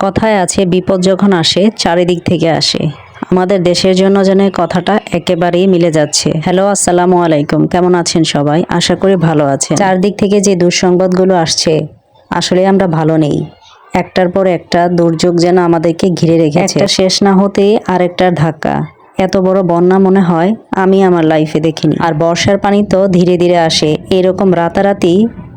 কথায় আছে, বিপদ যখন আসে, চারিদিক থেকে আসে। আমাদের দেশের জন্য যেন কথাটা একেবারেই মিলে যাচ্ছে। হ্যালো, আসসালামু আলাইকুম। কেমন আছেন সবাই? আশা করি ভালো আছেন। চারদিক থেকে যে দুঃসংবাদগুলো আসছে, আসলে আমরা ভালো নেই। একটার পর একটা দুর্যোগ যেন আমাদেরকে ঘিরে রেখেছে। একটা শেষ না হতেই আরেকটার ধাক্কা। এত বড় বন্যা মনে হয়, আমি আমার লাইফে দেখিনি। আর বর্ষার পানি তো ধীরে ধীরে আসে। এরকম রাতারাতি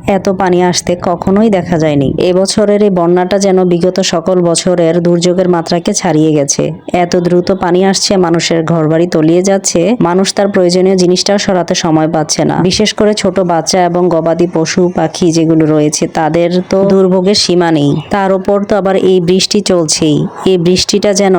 এত পানি আসতে কখনোই দেখা যায়নি। এবছরের এই বন্যাটা যেন বিগত সকল বছরের দুর্যোগের মাত্রাকে ছাড়িয়ে গেছে। এত দ্রুত পানি আসছে, মানুষের ঘরবাড়ি তলিয়ে যাচ্ছে, মানুষ তার প্রয়োজনীয় জিনিসটাও সরাতে সময় পাচ্ছে না। বিশেষ করে ছোট বাচ্চা এবং গবাদি পশু, পাখি যেগুলো রয়েছে, তাদের তো দুর্ভোগের সীমা নেই। তার উপর তো আবার এই বৃষ্টি চলছেই। এই বৃষ্টিটা যেন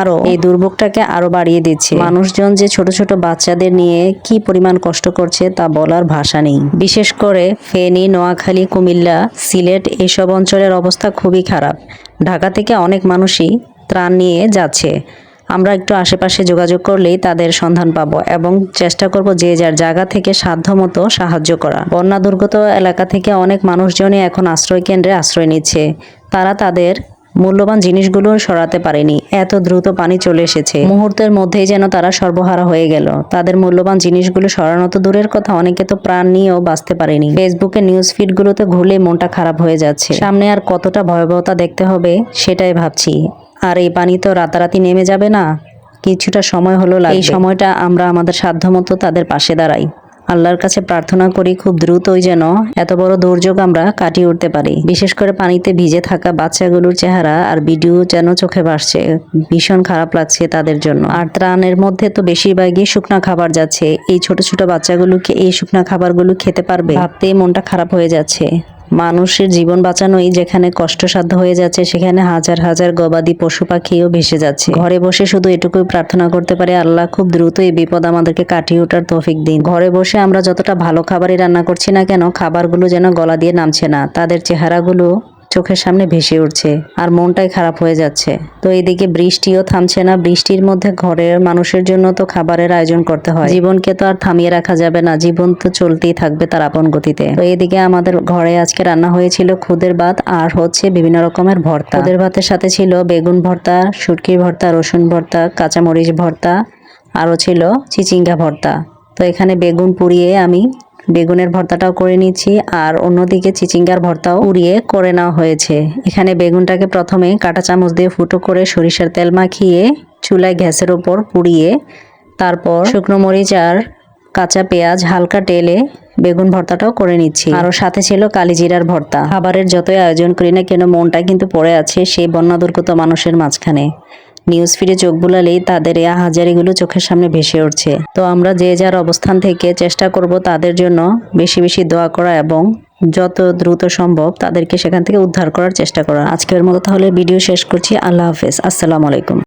আরও এই দুর্ভোগটাকে আরও বাড়িয়ে দিচ্ছে। মানুষজন যে ছোট ছোট বাচ্চাদের নিয়ে কি পরিমাণ কষ্ট করছে তা বলার ভাষা নেই। বিশেষ করে ফেনী নোয়াখালী, কুমিল্লা, সিলেট এসব অঞ্চলের অবস্থা খুবই খারাপ। ঢাকা থেকে অনেক মানুষই ত্রাণ নিয়ে যাচ্ছে। আমরা একটু আশেপাশে যোগাযোগ করলেই তাদের সন্ধান পাব এবং চেষ্টা করব যে যার জায়গা থেকে সাধ্যমতো সাহায্য করা। বন্যা দুর্গত এলাকা থেকে অনেক মানুষজনই এখন আশ্রয় কেন্দ্রে আশ্রয় নিচ্ছে। তারা তাদের মূল্যবান জিনিসগুলো সরাতে পারেনি। এত দ্রুত পানি চলে এসেছে। মুহূর্তের মধ্যেই যেন তারা সর্বহারা হয়ে গেল। তাদের মূল্যবান জিনিসগুলো সরানো তো দূরের কথা, অনেকে তো প্রাণ নিয়েও বাঁচতে পারেনি। ফেসবুকে নিউজ ফিডগুলোতে ঘুরলে মনটা খারাপ হয়ে যাচ্ছে। সামনে আর কতটা ভয়াবহতা দেখতে হবে, সেটাই ভাবছি। আর এই পানি তো রাতারাতি নেমে যাবে না? কিছুটা সময় হলো এই সময়টা আমরা আমাদের সাধ্যমতো তাদের পাশে দাঁড়াই। আল্লাহর কাছে প্রার্থনা করি খুব দ্রুতই যেন এত বড় দুর্যোগ আমরা কাটিয়ে উঠতে পারি। বিশেষ করে পানিতে ভিজে থাকা বাচ্চাগুলোর চেহারা আর ভিডিও যেন চোখে ভাসছে, ভীষণ খারাপ লাগছে তাদের জন্য। আর ত্রাণের মধ্যে তো বেশিরভাগই শুকনা খাবার যাচ্ছে। এই ছোট ছোট বাচ্চাগুলোকে এই শুকনা খাবারগুলো খেতে পারবে? ভাবতেই মনটা খারাপ হয়ে যাচ্ছে। মানুষের জীবন বাঁচানোই যেখানে কষ্টসাধ্য হয়ে যাচ্ছে, সেখানে হাজার হাজার গবাদি পশু পাখিও ভেসে যাচ্ছে। ঘরে বসে শুধু এটুকুই প্রার্থনা করতে পারে, আল্লাহ খুব দ্রুত এই বিপদ আমাদেরকে কাটিয়ে ওঠার তৌফিক দিন। ঘরে বসে আমরা যতটা ভালো খাবারই রান্না করছি না কেন, খাবারগুলো যেন গলা দিয়ে নামছে না। তাদের চেহারাগুলো চোখের সামনে ভেসে উঠছে আর মনটাই খারাপ হয়ে যাচ্ছে। তো এইদিকে বৃষ্টিও থামছে না। বৃষ্টির মধ্যে ঘরের মানুষের জন্য তো খাবারের আয়োজন করতে হয়। জীবনকে তো আর থামিয়ে রাখা যাবে না। জীবন তো চলতেই থাকবে তার আপন গতিতে। তো এইদিকে আমাদের ঘরে আজকে রান্না হয়েছিল খুদের ভাত আর হচ্ছে বিভিন্ন রকমের ভর্তা। খুদের ভাতের সাথে ছিল বেগুন ভর্তা, শুটকির ভর্তা, রসুন ভর্তা, কাঁচামরিচ ভর্তা, আরও ছিল চিচিঙ্গা ভর্তা। তো এখানে বেগুন পুড়িয়ে আমি বেগুনের ভর্তাটাও করে নিচ্ছি, আর অন্যদিকে চিচিঙ্গার ভর্তাও উড়িয়ে করে নেওয়া হয়েছে। এখানে বেগুনটাকে প্রথমে কাঁটা চামচ দিয়ে ফুটো করে সরিষার তেল মাখিয়ে চুলায় গ্যাসের ওপর পুড়িয়ে তারপর শুকনো মরিচ আর কাঁচা পেঁয়াজ হালকা টেলে বেগুন ভর্তাটাও করে নিচ্ছি। আরও সাথে ছিল কালিজিরার ভর্তা। খাবারের যতই আয়োজন করি না কেন, মনটা কিন্তু পড়ে আছে সেই বন্যা দুর্গত মানুষের মাঝখানে। নিউজ ফিডে চোখ বুলালেই তাদের এ হাজারিগুলো চোখের সামনে ভেসে উঠছে। তো আমরা যে যার অবস্থান থেকে চেষ্টা করব তাদের জন্য বেশি বেশি দোয়া করা এবং যত দ্রুত সম্ভব তাদেরকে সেখান থেকে উদ্ধার করার চেষ্টা করা আজকের মতো তাহলে ভিডিও শেষ করছি। আল্লাহ হাফেজ। আসসালামু আলাইকুম।